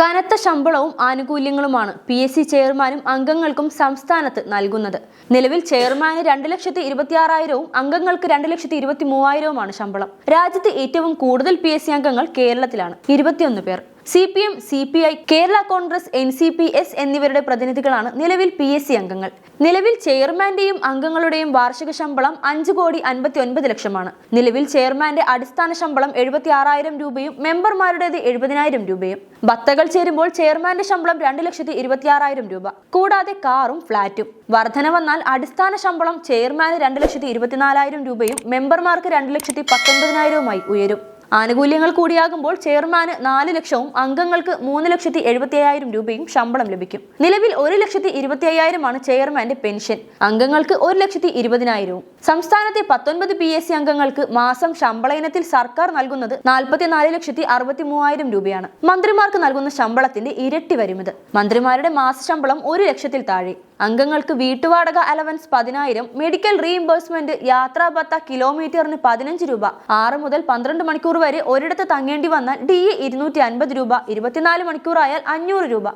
കനത്ത ശമ്പളവും ആനുകൂല്യങ്ങളുമാണ് P S C ചെയർമാനും അംഗങ്ങൾക്കും സംസ്ഥാനത്ത് നൽകുന്നത്. നിലവിൽ ചെയർമാന് രണ്ട് ലക്ഷത്തി ഇരുപത്തിയാറായിരവും അംഗങ്ങൾക്ക് രണ്ട് ലക്ഷത്തി ഇരുപത്തി മൂവായിരവുമാണ് ശമ്പളം. രാജ്യത്ത് ഏറ്റവും കൂടുതൽ പി എസ് സി അംഗങ്ങൾ കേരളത്തിലാണ്. ഇരുപത്തിയൊന്ന് പേർ. C P M C P I Kerala Congress N C P S എന്നിവരുടെ പ്രതിനിധികളാണ് നിലവിൽ പി എസ് സി അംഗങ്ങൾ. നിലവിൽ ചെയർമാന്റെയും അംഗങ്ങളുടെയും വാർഷിക ശമ്പളം അഞ്ച് കോടി അൻപത്തി ഒൻപത് ലക്ഷമാണ്. നിലവിൽ ചെയർമാന്റെ അടിസ്ഥാന ശമ്പളം എഴുപത്തി ആറായിരം രൂപയും മെമ്പർമാരുടേത് എഴുപതിനായിരം രൂപയും. ബത്തകൾ ചേരുമ്പോൾ ചെയർമാന്റെ ശമ്പളം രണ്ട് ലക്ഷത്തി ഇരുപത്തിയാറായിരം രൂപ. കൂടാതെ കാറും ഫ്ളാറ്റും. വർധന വന്നാൽ അടിസ്ഥാന ശമ്പളം ചെയർമാന് രണ്ട് ലക്ഷത്തി ഇരുപത്തിനാലായിരം രൂപയും മെമ്പർമാർക്ക് രണ്ട് ലക്ഷത്തി പത്തൊൻപതിനായിരവുമായി ഉയരും. ആനുകൂല്യങ്ങൾ കൂടിയാകുമ്പോൾ ചെയർമാന് നാല് ലക്ഷവും അംഗങ്ങൾക്ക് മൂന്ന് ലക്ഷത്തി എഴുപത്തി അയ്യായിരം രൂപയും ശമ്പളം ലഭിക്കും. നിലവിൽ ഒരു ലക്ഷത്തി ഇരുപത്തി അയ്യായിരമാണ് ചെയർമാന്റെ പെൻഷൻ. അംഗങ്ങൾക്ക് ഒരു ലക്ഷത്തി ഇരുപതിനായിരവും. സംസ്ഥാനത്തെ പത്തൊൻപത് പി എസ് സി അംഗങ്ങൾക്ക് മാസം ശമ്പള ഇനത്തിൽ സർക്കാർ നൽകുന്നത് നാൽപ്പത്തിനാല് ലക്ഷത്തി അറുപത്തി മൂവായിരം രൂപയാണ്. മന്ത്രിമാർക്ക് നൽകുന്ന ശമ്പളത്തിന്റെ ഇരട്ടി വരും ഇത് മന്ത്രിമാരുടെ മാസ ശമ്പളം ഒരു ലക്ഷത്തിൽ താഴെ. അംഗങ്ങൾക്ക് വീട്ടുവാടക അലവൻസ് പതിനായിരം മെഡിക്കൽ റീഇംബേഴ്സ്മെന്റ് യാത്രാ ഭത്ത കിലോമീറ്ററിന് പതിനഞ്ച് രൂപ. ആറ് മുതൽ പന്ത്രണ്ട് മണിക്കൂർ വരെ ഒരിടത്ത് തങ്ങേണ്ടി വന്നാൽ ഡി ഇ ഇരുന്നൂറ്റി അൻപത് രൂപ ഇരുപത്തിനാല് മണിക്കൂറായാൽ അഞ്ഞൂറ് രൂപ.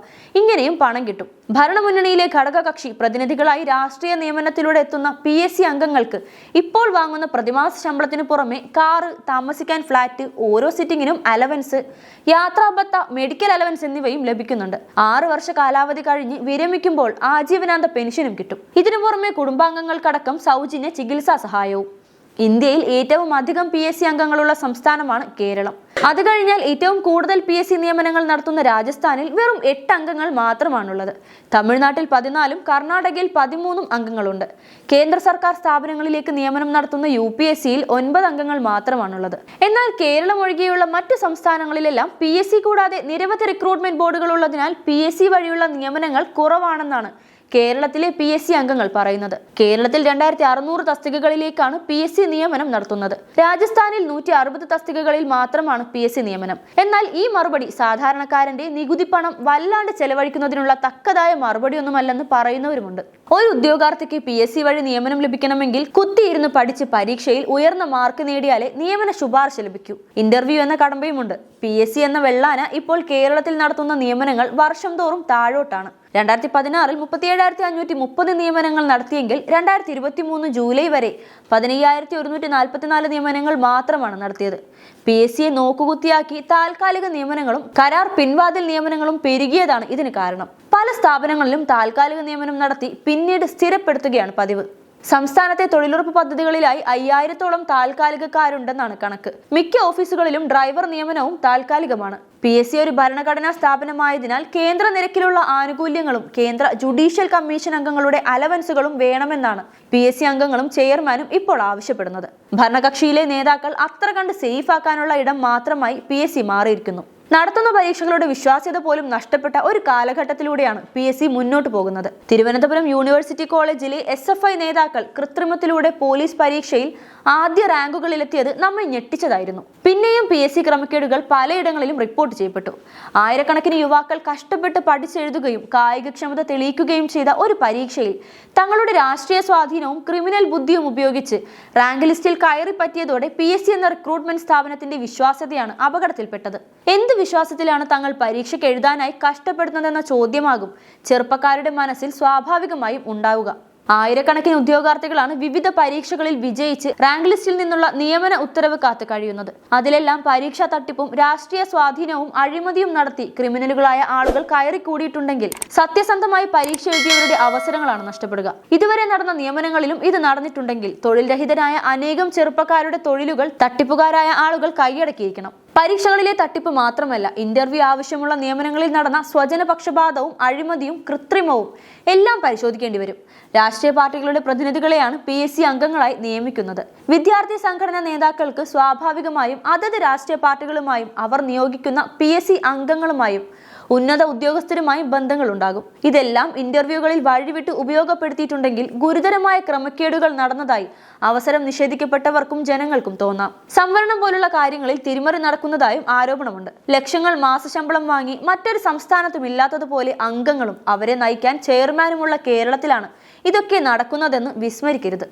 ഇങ്ങനെയും പണം കിട്ടും. ഭരണമുന്നണിയിലെ ഘടകകക്ഷി പ്രതിനിധികളായി രാഷ്ട്രീയ നിയമനത്തിലൂടെ എത്തുന്ന പി എസ് സി അംഗങ്ങൾക്ക് ഇപ്പോൾ വാങ്ങുന്ന പ്രതിമാസ ശമ്പളത്തിന് പുറമെ കാറ് താമസിക്കാൻ ഫ്ളാറ്റ് ഓരോ സിറ്റിങ്ങിനും അലവൻസ് യാത്രാഭത്ത മെഡിക്കൽ അലവൻസ് എന്നിവയും ലഭിക്കുന്നുണ്ട്. ആറ് വർഷ കാലാവധി കഴിഞ്ഞ് വിരമിക്കുമ്പോൾ ആജീവനാന്ത പെൻഷനും കിട്ടും. ഇതിനു പുറമെ കുടുംബാംഗങ്ങൾക്കടക്കം സൗജന്യ ചികിത്സാ സഹായവും. ഇന്ത്യയിൽ ഏറ്റവും അധികം പി എസ് സി അംഗങ്ങളുള്ള സംസ്ഥാനമാണ് കേരളം. അത് കഴിഞ്ഞാൽ ഏറ്റവും കൂടുതൽ പി എസ് സി നിയമനങ്ങൾ നടത്തുന്ന രാജസ്ഥാനിൽ വെറും എട്ട് അംഗങ്ങൾ മാത്രമാണുള്ളത്. തമിഴ്നാട്ടിൽ പതിനാലും കർണാടകയിൽ പതിമൂന്നും അംഗങ്ങളുണ്ട്. കേന്ദ്ര സർക്കാർ സ്ഥാപനങ്ങളിലേക്ക് നിയമനം നടത്തുന്ന യു പി എസ് സിയിൽ ഒൻപത് അംഗങ്ങൾ മാത്രമാണുള്ളത്. എന്നാൽ കേരളം ഒഴികെയുള്ള മറ്റ് സംസ്ഥാനങ്ങളിലെല്ലാം പി എസ് സി കൂടാതെ നിരവധി റിക്രൂട്ട്മെന്റ് ബോർഡുകൾ ഉള്ളതിനാൽ പി എസ് സി വഴിയുള്ള നിയമനങ്ങൾ കുറവാണെന്നാണ് കേരളത്തിലെ പി എസ് സി അംഗങ്ങൾ പറയുന്നത്. കേരളത്തിൽ രണ്ടായിരത്തി അറുന്നൂറ് തസ്തികകളിലേക്കാണ് പി എസ് സി നിയമനം നടത്തുന്നത്. രാജസ്ഥാനിൽ നൂറ്റി അറുപത് തസ്തികകളിൽ മാത്രമാണ് പി എസ് സി നിയമനം. എന്നാൽ ഈ മറുപടി സാധാരണക്കാരന്റെ നികുതി പണം വല്ലാണ്ട് ചെലവഴിക്കുന്നതിനുള്ള തക്കതായ മറുപടിയൊന്നുമല്ലെന്ന് പറയുന്നവരുമുണ്ട്. ഒരു ഉദ്യോഗാർത്ഥിക്ക് പി എസ് സി വഴി നിയമനം ലഭിക്കണമെങ്കിൽ കുത്തിയിരുന്ന് പഠിച്ച് പരീക്ഷയിൽ ഉയർന്ന മാർക്ക് നേടിയാലേ നിയമന ശുപാർശ ലഭിക്കൂ. ഇന്റർവ്യൂ എന്ന കടമ്പയുമുണ്ട്. പി എസ് സി എന്ന വെള്ളാന ഇപ്പോൾ കേരളത്തിൽ നടത്തുന്ന നിയമനങ്ങൾ വർഷം തോറും താഴോട്ടാണ്. രണ്ടായിരത്തി പതിനാറിൽ മുപ്പത്തിയേഴായിരത്തി അഞ്ഞൂറ്റി മുപ്പത് നിയമനങ്ങൾ നടത്തിയെങ്കിൽ രണ്ടായിരത്തി ഇരുപത്തി മൂന്ന് ജൂലൈ വരെ പതിനയ്യായിരത്തി ഒരുന്നൂറ്റി നാൽപ്പത്തിനാല് നിയമനങ്ങൾ മാത്രമാണ് നടത്തിയത്. പി എസ് സിയെ നോക്കുകുത്തിയാക്കി താൽക്കാലിക നിയമനങ്ങളും കരാർ പിൻവാതിൽ നിയമനങ്ങളും പെരുകിയതാണ് ഇതിന് കാരണം. പല സ്ഥാപനങ്ങളിലും താൽക്കാലിക നിയമനം നടത്തി പിന്നീട് സ്ഥിരപ്പെടുത്തുകയാണ് പതിവ്. സംസ്ഥാനത്തെ തൊഴിലുറപ്പ് പദ്ധതികളിലായി അയ്യായിരത്തോളം താൽക്കാലികക്കാരുണ്ടെന്നാണ് കണക്ക്. മിക്ക ഓഫീസുകളിലും ഡ്രൈവർ നിയമനവും താൽക്കാലികമാണ്. പി എസ് സി ഒരു ഭരണഘടനാ സ്ഥാപനമായതിനാൽ കേന്ദ്ര നിരക്കിലുള്ള ആനുകൂല്യങ്ങളും കേന്ദ്ര ജുഡീഷ്യൽ കമ്മീഷൻ അംഗങ്ങളുടെ അലവൻസുകളും വേണമെന്നാണ് പി എസ് സി അംഗങ്ങളും ചെയർമാനും ഇപ്പോൾ ആവശ്യപ്പെടുന്നത്. ഭരണകക്ഷിയിലെ നേതാക്കൾ അത്ര കണ്ട് സേഫ് ആക്കാനുള്ള ഇടം മാത്രമായി പി എസ് സി മാറിയിരിക്കുന്നു. നടത്തുന്ന പരീക്ഷകളുടെ വിശ്വാസ്യത പോലും നഷ്ടപ്പെട്ട ഒരു കാലഘട്ടത്തിലൂടെയാണ് പി എസ് സി മുന്നോട്ട് പോകുന്നത്. തിരുവനന്തപുരം യൂണിവേഴ്സിറ്റി കോളേജിലെ എസ് നേതാക്കൾ കൃത്രിമത്തിലൂടെ പോലീസ് പരീക്ഷയിൽ ആദ്യ റാങ്കുകളിലെത്തിയത് നമ്മെ ഞെട്ടിച്ചതായിരുന്നു. പിന്നെയും പി എസ് സി ക്രമക്കേടുകൾ പലയിടങ്ങളിലും റിപ്പോർട്ട് ചെയ്യപ്പെട്ടു. ആയിരക്കണക്കിന് യുവാക്കൾ കഷ്ടപ്പെട്ട് പഠിച്ചെഴുതുകയും കായികക്ഷമത തെളിയിക്കുകയും ചെയ്ത ഒരു പരീക്ഷയിൽ തങ്ങളുടെ രാഷ്ട്രീയ സ്വാധീനവും ക്രിമിനൽ ബുദ്ധിയും ഉപയോഗിച്ച് റാങ്ക് ലിസ്റ്റിൽ കയറി പറ്റിയതോടെ പി എസ് സി എന്ന റിക്രൂട്ട്മെന്റ് സ്ഥാപനത്തിന്റെ വിശ്വാസ്യതയാണ് അപകടത്തിൽപ്പെട്ടത്. എന്ത് വിശ്വാസത്തിലാണ് തങ്ങൾ പരീക്ഷയ്ക്ക് എഴുതാനായി കഷ്ടപ്പെടുന്നതെന്ന ചോദ്യമാകും ചെറുപ്പക്കാരുടെ മനസ്സിൽ സ്വാഭാവികമായും ഉണ്ടാവുക. ആയിരക്കണക്കിന് ഉദ്യോഗാർത്ഥികളാണ് വിവിധ പരീക്ഷകളിൽ വിജയിച്ച് റാങ്ക് ലിസ്റ്റിൽ നിന്നുള്ള നിയമന ഉത്തരവ് കാത്തു കഴിയുന്നത്. അതിലെല്ലാം പരീക്ഷാ തട്ടിപ്പും രാഷ്ട്രീയ സ്വാധീനവും അഴിമതിയും നടത്തി ക്രിമിനലുകളായ ആളുകൾ കയറിക്കൂടിയിട്ടുണ്ടെങ്കിൽ സത്യസന്ധമായി പരീക്ഷ എഴുതിയവരുടെ അവസരങ്ങളാണ് നഷ്ടപ്പെടുക. ഇതുവരെ നടന്ന നിയമനങ്ങളിലും ഇത് നടന്നിട്ടുണ്ടെങ്കിൽ തൊഴിൽ രഹിതരായ അനേകം ചെറുപ്പക്കാരുടെ തൊഴിലുകൾ തട്ടിപ്പുകാരായ ആളുകൾ കൈയടക്കിയിരിക്കണം. പരീക്ഷകളിലെ തട്ടിപ്പ് മാത്രമല്ല ഇന്റർവ്യൂ ആവശ്യമുള്ള നിയമനങ്ങളിൽ നടന്ന സ്വജന പക്ഷപാതവും അഴിമതിയും കൃത്രിമവും എല്ലാം പരിശോധിക്കേണ്ടി വരും. രാഷ്ട്രീയ പാർട്ടികളുടെ പ്രതിനിധികളെയാണ് പി എസ് സി അംഗങ്ങളായി നിയമിക്കുന്നത്. വിദ്യാർത്ഥി സംഘടനാ നേതാക്കൾക്ക് സ്വാഭാവികമായും അതത് രാഷ്ട്രീയ പാർട്ടികളുമായും അവർ നിയോഗിക്കുന്ന പി എസ് സി അംഗങ്ങളുമായും ഉന്നത ഉദ്യോഗസ്ഥരുമായി ബന്ധങ്ങളുണ്ടാകും. ഇതെല്ലാം ഇന്റർവ്യൂകളിൽ വഴിവിട്ട് ഉപയോഗപ്പെടുത്തിയിട്ടുണ്ടെങ്കിൽ ഗുരുതരമായ ക്രമക്കേടുകൾ നടന്നതായി അവസരം നിഷേധിക്കപ്പെട്ടവർക്കും ജനങ്ങൾക്കും തോന്നാം. സംവരണം പോലുള്ള കാര്യങ്ങളിൽ തിരിമറി നടക്കുന്നതായും ആരോപണമുണ്ട്. ലക്ഷങ്ങൾ മാസശമ്പളം വാങ്ങി മറ്റൊരു സംസ്ഥാനത്തും ഇല്ലാത്തതുപോലെ അംഗങ്ങളും അവരെ നയിക്കാൻ ചെയർമാനുമുള്ള കേരളത്തിലാണ് ഇതൊക്കെ നടക്കുന്നതെന്ന് വിസ്മരിക്കരുത്.